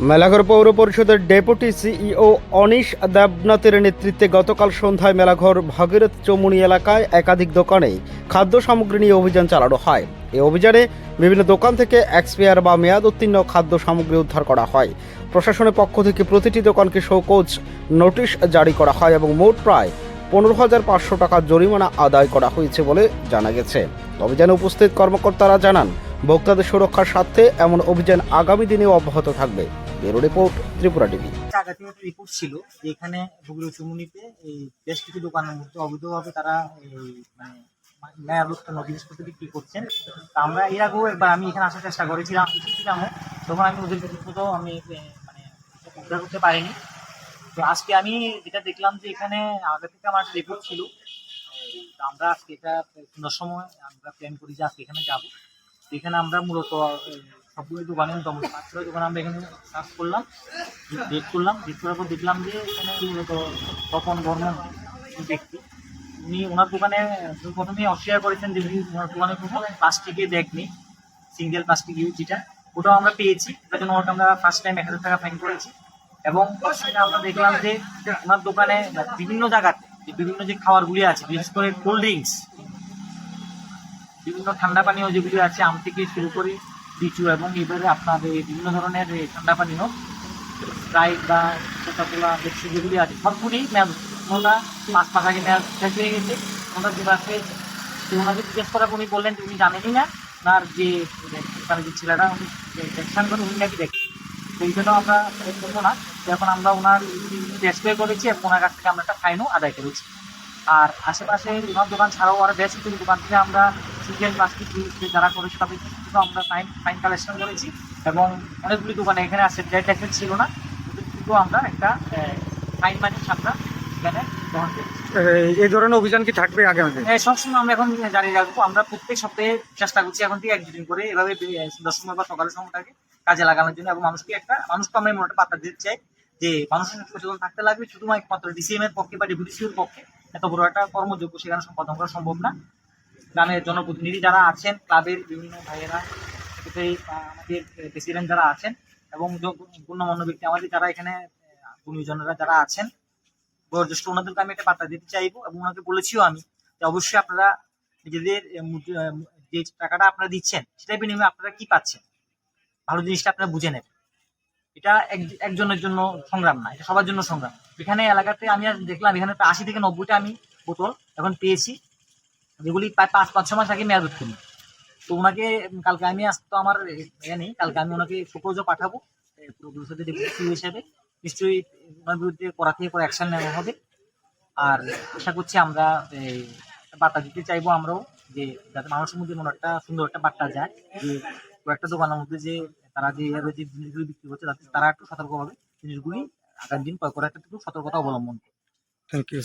মেলাঘর পৌর পরিষদের deputy CEO anise দেবনাথের নেতৃত্বে গতকাল সন্ধ্যায় মেলাঘর ভাগীরথ চমুনি এলাকায় একাধিক দোকানে খাদ্য সামগ্রী নিয়ে অভিযান চালানো হয়। এই অভিযানে বিভিন্ন দোকান থেকে এক্সপায়ার বা মেয়াদ উত্তীর্ণ খাদ্য সামগ্রী উদ্ধার করা হয়। প্রশাসনের পক্ষ থেকে প্রতিটি দোকানকে শোকজ নোটিশ জারি করা হয় এবং মোট প্রায় পনেরো হাজার পাঁচশো টাকা জরিমানা আদায় করা হয়েছে বলে জানা গেছে। অভিযানে উপস্থিত কর্মকর্তারা জানান, ভোক্তাদের সুরক্ষার স্বার্থে এমন অভিযান আগামী দিনেও অব্যাহত থাকবে। Bureau report, Tripura TV. একটা রিপোর্ট ছিল যে এখানে হুগলি চুমুনিতে এই বেশ কিছু দোকানের মধ্যে অবৈধভাবে তারা মানে মেয়াদোত্তর জিনিসপত্র বিক্রি করছেন। তা আমরা এর আগেও একবার আমি এখানে আসার চেষ্টা করেছিলাম, এসেছিলামও। তখন আমি ওদের মতো আমি মানে উদ্ধার করতে পারিনি। তো আজকে আমি যেটা দেখলাম যে এখানে আগে থেকে আমার রিপোর্ট ছিল। আমরা আজকে এটা সন্ধ্যার সময় আমরা প্ল্যান করি যে আজকে এখানে যাব। এখানে আমরা মূলত সবগুলো দোকানে মোটামুটি পাঁচ ছয় দোকানে আমরা এখানে সার্চ করলাম ডেট করলাম ডেট করার পর দেখলাম যে এখানে তপন বর্মন ব্যক্তি। উনি ওনার দোকানে প্রথমে অস্বীকার করেছেন যে ওনার দোকানে কোনো প্লাস্টিকের ব্যাগ নেই সিঙ্গেল প্লাস্টিক ইউজ যেটা, ওটাও আমরা পেয়েছি। তার জন্য ওনাকে আমরা ফার্স্ট টাইম এক হাজার টাকা ফাইন করেছি। এবং আমরা দেখলাম যে ওনার দোকানে বিভিন্ন জায়গাতে বিভিন্ন যে খাবারগুলি আছে, বিশেষ করে কোল্ড ড্রিঙ্কস বিভিন্ন ঠান্ডা পানীয় যেগুলি আছে, আম থেকে শুরু করে লিচু এবং এবারে আপনার বিভিন্ন ধরনের ঠান্ডা পানীয় স্প্রাইট বা কোকা কোলা পেপসি যেগুলি আছে, সবগুলি ম্যাচ ওনারা পাঁচ মাস আগে ম্যাচ শেষ হয়ে গেছে। ওনার যে বাসে ওনাকে জিজ্ঞেস পর উনি বললেন উনি জানেনই না, ওনার যে মানে যে ছেলেটা, উনি দেখছেন করে উনি নাকি দেখছেন সেই জন্য আমরা করব না। এখন আমরা ওনার ডিসপ্লে করেছি এবং ওনার কাছ থেকে আমরা একটা ফাইনও আদায় করেছি। আর আশেপাশে ওনার দোকান ছাড়াও আরও বেশ কিছু দোকান থেকে আমরা সিঙ্গেল প্লাস্টিক যারা করেছে তাদের থেকেও আমরা ফাইন ফাইন কালেকশন করেছি। এবং অনেকগুলি দোকানে এখানে আছে ডেট লাইসেন্স ছিল না থেকেও আমরা একটা ফাইন মানি আমরা এখানে গ্রহণ করেছি। এই ধরনের অভিযান কি থাকবে আগামীতে হ্যাঁ, সবসময় আমরা এখন জানিয়ে রাখব আমরা প্রত্যেক সপ্তাহে চেষ্টা করছি এখন থেকে এক দুদিন করে এভাবে দশ সময় বা সকালের সময়টাকে কাজে লাগানোর জন্য এবং মানুষকে একটা মানুষকে আমরা একটা বার্তা দিতে চাই যে মানুষের সচেতন থাকতে লাগবে শুধুমাত্র ডিসিএম এর পক্ষে বা ডিভিডিসির পক্ষে এত বড় একটা কর্মযোগ্য সেখানে সম্পাদন করা সম্ভব না। গ্রামের জনপ্রতিনিধি যারা আছেন, ক্লাবের বিভিন্ন ভাইয়েরা আমাদের প্রেসিডেন্ট যারা আছেন এবং গণ্যমান্য ব্যক্তি আমাদের যারা এখানে গুণীজনেরা যারা আছেন, বয়োজ্যেষ্ঠ ওনাদেরকে আমি একটা বার্তা দিতে চাইব এবং ওনাকে বলেছিও আমি যে অবশ্যই আপনারা নিজেদের যে টাকাটা আপনারা দিচ্ছেন, সেটার বিনিময়ে আপনারা কি পাচ্ছেন? ভালো জিনিসটা আপনারা বুঝে নেবেন। এটা এক- একজনের জন্য সংগ্রাম না, এটা সবার জন্য সংগ্রাম। এখানে এলাকাতে আমি আর দেখলাম, এখানে আশি থেকে নব্বইটা আমি বোতল এখন পেয়েছি। যেগুলি প্রায় পাঁচ পাঁচ ছ মাস আগে মেয়াদ উত্তীর্ণ তো ওনাকে কালকে আমি আসতো আমার এ নেই, কালকে আমি ওনাকে সুকোজও পাঠাবো। পুরো ডেপুটি হিসেবে, নিশ্চয়ই ওনার বিরুদ্ধে করা থেকে পরে অ্যাকশন নেওয়া হবে। আর আশা করছি আমরা বার্তা দিতে চাইব আমরাও যে যাতে মানুষের মধ্যে মনে একটা সুন্দর একটা বার্তা যায়, যে কয়েকটা দোকানের মধ্যে যে তারা যে এভাবে যে জিনিসগুলি বিক্রি করছে, তাতে তারা একটু সতর্কভাবে জিনিসগুলি আগামী দিন ক্রয় করার একটু সতর্কতা অবলম্বন করে থ্যাংক ইউ